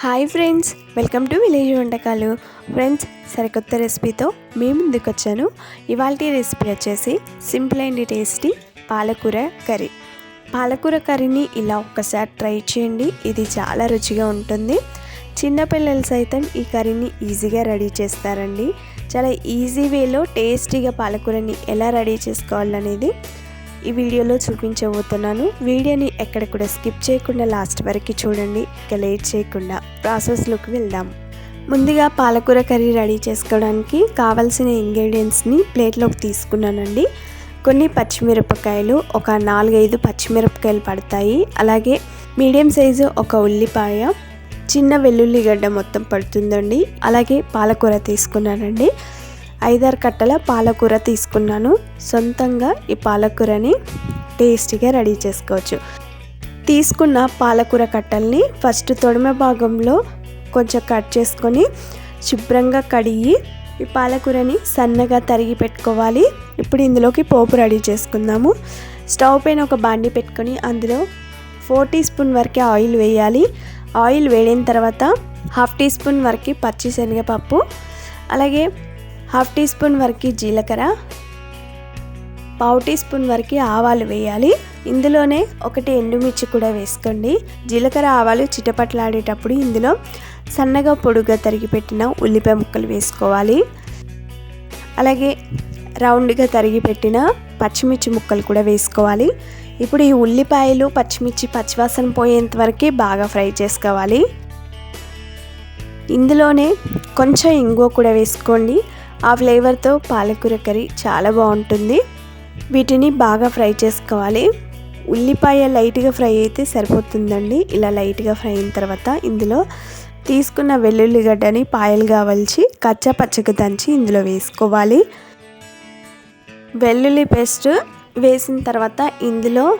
Hi friends welcome to village వంటకాలు. Friends సరికొత్త రెసిపీతో మీ ముందుకు వచ్చాను ఇవాళ రెసిపీ వచ్చేసి సింపుల్ అండ్ టేస్టీ పాలకూర కర్రీ. పాలకూర కర్రీని ఇలా ఒక్కసారి ట్రై చేయండి ఇది చాలా రుచిగా ఉంటుంది. చిన్నపిల్లలు సైతం ఈ కర్రీని ఈజీగా రెడీ చేస్తారండి. చాలా ఈజీ వేలో టేస్టీగా పాలకూరని ఎలా రెడీ చేసుకోవాలనేది ఈ వీడియోలో చూపించబోతున్నాను. వీడియోని ఎక్కడ కూడా స్కిప్ చేయకుండా లాస్ట్ వరకు చూడండి. ఇక లేట్ చేయకుండా ప్రాసెస్లోకి వెళ్దాం. ముందుగా పాలకూర కర్రీ రెడీ చేసుకోవడానికి కావలసిన ఇంగ్రీడియంట్స్ని ప్లేట్లోకి తీసుకున్నానండి. కొన్ని పచ్చిమిరపకాయలు ఒక నాలుగైదు పచ్చిమిరపకాయలు పడతాయి. అలాగే మీడియం సైజు ఒక ఉల్లిపాయ చిన్న వెల్లుల్లిగడ్డ మొత్తం పడుతుందండి. అలాగే పాలకూర తీసుకున్నానండి. ఐదారు కట్టల పాలకూర తీసుకున్నాను. సొంతంగా ఈ పాలకూరని టేస్టీగా రెడీ చేసుకోవచ్చు. తీసుకున్న పాలకూర కట్టల్ని ఫస్ట్ తొడిమ భాగంలో కొంచెం కట్ చేసుకొని శుభ్రంగా కడిగి ఈ పాలకూరని సన్నగా తరిగి పెట్టుకోవాలి. ఇప్పుడు ఇందులోకి పోపు రెడీ చేసుకుందాము. స్టవ్ పైన ఒక బాండి పెట్టుకొని అందులో ఫోర్ టీ స్పూన్ వరకే ఆయిల్ వేయాలి. ఆయిల్ వేడిన తర్వాత హాఫ్ టీ స్పూన్ వరకు పచ్చి శనగపప్పు. అలాగే హాఫ్ టీ స్పూన్ వరకు జీలకర్ర పావు టీ స్పూన్ వరకు ఆవాలు వేయాలి. ఇందులోనే ఒకటి ఎండుమిర్చి కూడా వేసుకోండి. జీలకర్ర ఆవాలు చిటపట్లాడేటప్పుడు ఇందులో సన్నగా పొడుగా తరిగి పెట్టిన ఉల్లిపాయ ముక్కలు వేసుకోవాలి. అలాగే రౌండ్గా తరిగి పెట్టిన పచ్చిమిర్చి ముక్కలు కూడా వేసుకోవాలి. ఇప్పుడు ఈ ఉల్లిపాయలు పచ్చిమిర్చి పచ్చివాసన పోయేంత వరకు బాగా ఫ్రై చేసుకోవాలి. ఇందులోనే కొంచెం ఇంగువ కూడా వేసుకోండి. ఆ ఫ్లేవర్తో పాలకూర కర్రీ చాలా బాగుంటుంది. వీటిని బాగా ఫ్రై చేసుకోవాలి. ఉల్లిపాయ లైట్గా ఫ్రై అయితే సరిపోతుందండి. ఇలా లైట్గా ఫ్రై అయిన తర్వాత ఇందులో తీసుకున్న వెల్లుల్లిగడ్డని పాయలు కావలిచి కచ్చా పచ్చగా దంచి ఇందులో వేసుకోవాలి. వెల్లుల్లి పేస్ట్ వేసిన తర్వాత ఇందులో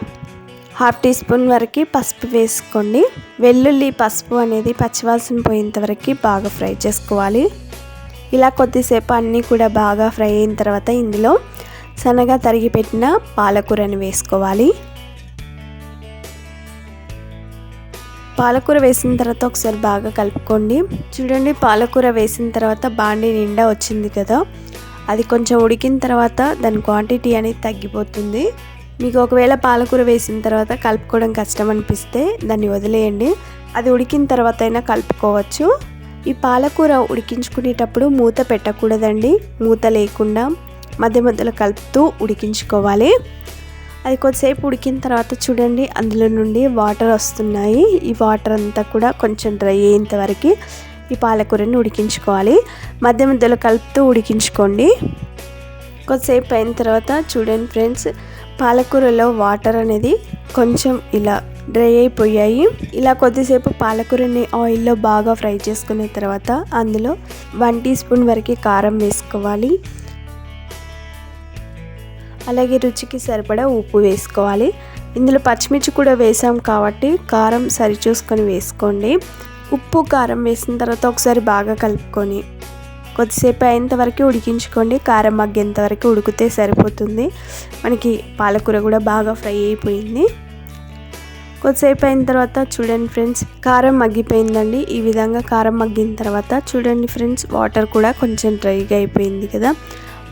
హాఫ్ టీ స్పూన్ వరకు పసుపు వేసుకోండి. వెల్లుల్లి పసుపు అనేది పచ్చివాసన పోయేంత వరకు బాగా ఫ్రై చేసుకోవాలి. ఇలా కొద్దిసేపు అన్నీ కూడా బాగా ఫ్రై అయిన తర్వాత ఇందులో సన్నగా తరిగి పెట్టిన పాలకూరని వేసుకోవాలి. పాలకూర వేసిన తర్వాత ఒకసారి బాగా కలుపుకోండి. చూడండి పాలకూర వేసిన తర్వాత బాండి నిండా వచ్చింది కదా. అది కొంచెం ఉడికిన తర్వాత దాని క్వాంటిటీ అనేది తగ్గిపోతుంది. మీకు ఒకవేళ పాలకూర వేసిన తర్వాత కలుపుకోవడం కష్టం అనిపిస్తే దాన్ని వదిలేయండి. అది ఉడికిన తర్వాత అయినా కలుపుకోవచ్చు. ఈ పాలకూర ఉడికించుకునేటప్పుడు మూత పెట్టకూడదండి. మూత లేకుండా మధ్య మధ్యలో కలుపుతూ ఉడికించుకోవాలి. అది కొద్దిసేపు ఉడికిన తర్వాత చూడండి అందులో నుండి వాటర్ వస్తున్నాయి. ఈ వాటర్ అంతా కూడా కొంచెం డ్రై అయ్యేంత వరకు ఈ పాలకూరని ఉడికించుకోవాలి. మధ్య మధ్యలో కలుపుతూ ఉడికించుకోండి. కొద్దిసేపు అయిన తర్వాత చూడండి ఫ్రెండ్స్ పాలకూరలో వాటర్ అనేది కొంచెం ఇలా డ్రై అయిపోయాయి. ఇలా కొద్దిసేపు పాలకూరని ఆయిల్లో బాగా ఫ్రై చేసుకున్న తర్వాత అందులో వన్ టీ స్పూన్ వరకు కారం వేసుకోవాలి. అలాగే రుచికి సరిపడా ఉప్పు వేసుకోవాలి. ఇందులో పచ్చిమిర్చి కూడా వేసాం కాబట్టి కారం సరిచూసుకొని వేసుకోండి. ఉప్పు కారం వేసిన తర్వాత ఒకసారి బాగా కలుపుకొని కొద్దిసేపు అయ్యేంతవరకు ఉడికించుకోండి. కారం మగ్గేంత వరకు ఉడికితే సరిపోతుంది. మనకి పాలకూర కూడా బాగా ఫ్రై అయిపోయింది. కొద్దిసేపు అయిన తర్వాత చూడండి ఫ్రెండ్స్ కారం మగ్గిపోయిందండి. ఈ విధంగా కారం మగ్గిన తర్వాత చూడండి ఫ్రెండ్స్ వాటర్ కూడా కొంచెం డ్రైగా అయిపోయింది కదా.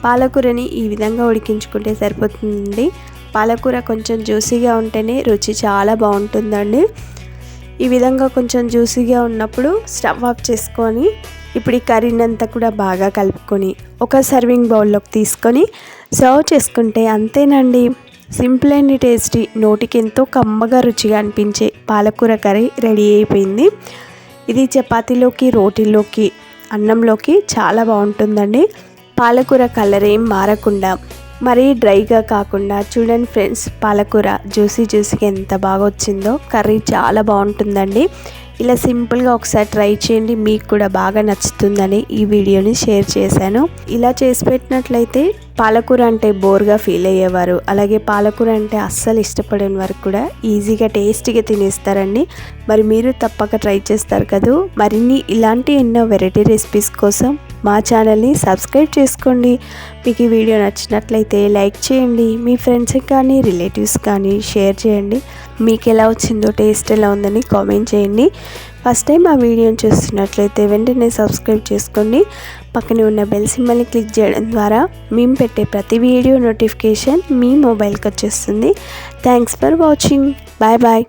పాలకూరని ఈ విధంగా ఉడికించుకుంటే సరిపోతుంది పాలకూర కొంచెం జ్యూసీగా ఉంటేనే రుచి చాలా బాగుంటుందండి. ఈ విధంగా కొంచెం జ్యూసీగా ఉన్నప్పుడు స్టవ్ ఆఫ్ చేసుకొని ఇప్పుడు ఈ కర్రీనంతా కూడా బాగా కలుపుకొని ఒక సర్వింగ్ బౌల్లోకి తీసుకొని సర్వ్ చేసుకుంటే అంతేనండి. సింపుల్ అండ్ టేస్టీ నోటికెంతో కమ్మగా రుచిగా అనిపించే పాలకూర కర్రీ రెడీ అయిపోయింది. ఇది చపాతీలోకి రోటీలోకి అన్నంలోకి చాలా బాగుంటుందండి. పాలకూర కలర్ ఏం మారకుండా మరీ డ్రైగా కాకుండా చూడండి ఫ్రెండ్స్ పాలకూర జ్యూసీ జ్యూసీగా ఎంత బాగా వచ్చిందో కర్రీ చాలా బాగుంటుందండి. ఇలా సింపుల్గా ఒకసారి ట్రై చేయండి. మీకు కూడా బాగా నచ్చుతుందని ఈ వీడియోని షేర్ చేశాను. ఇలా చేసి పెట్టినట్లయితే పాలకూర అంటే బోర్గా ఫీల్ అయ్యేవారు. అలాగే పాలకూర అంటే అస్సలు ఇష్టపడని వారు కూడా ఈజీగా టేస్టీగా తినేస్తారండి. మరి మీరు తప్పక ట్రై చేస్తారు కదా? మరిన్ని ఇలాంటి ఎన్నో వెరైటీ రెసిపీస్ కోసం మా ఛానల్ని సబ్స్క్రైబ్ చేసుకోండి. మీకు ఈ వీడియో నచ్చినట్లయితే లైక్ చేయండి. మీ ఫ్రెండ్స్కి కానీ రిలేటివ్స్ కానీ షేర్ చేయండి. మీకు ఎలా వచ్చిందో టేస్ట్ ఎలా ఉందని కామెంట్ చేయండి. ఫస్ట్ టైం ఆ వీడియోని చూస్తున్నట్లయితే వెంటనే సబ్స్క్రైబ్ చేసుకోండి పక్కనే ఉన్న బెల్ సింబల్ని క్లిక్ చేయడం ద్వారా మేము పెట్టే ప్రతి వీడియో నోటిఫికేషన్ మీ మొబైల్కి వచ్చేస్తుంది. Thanks for watching. Bye bye.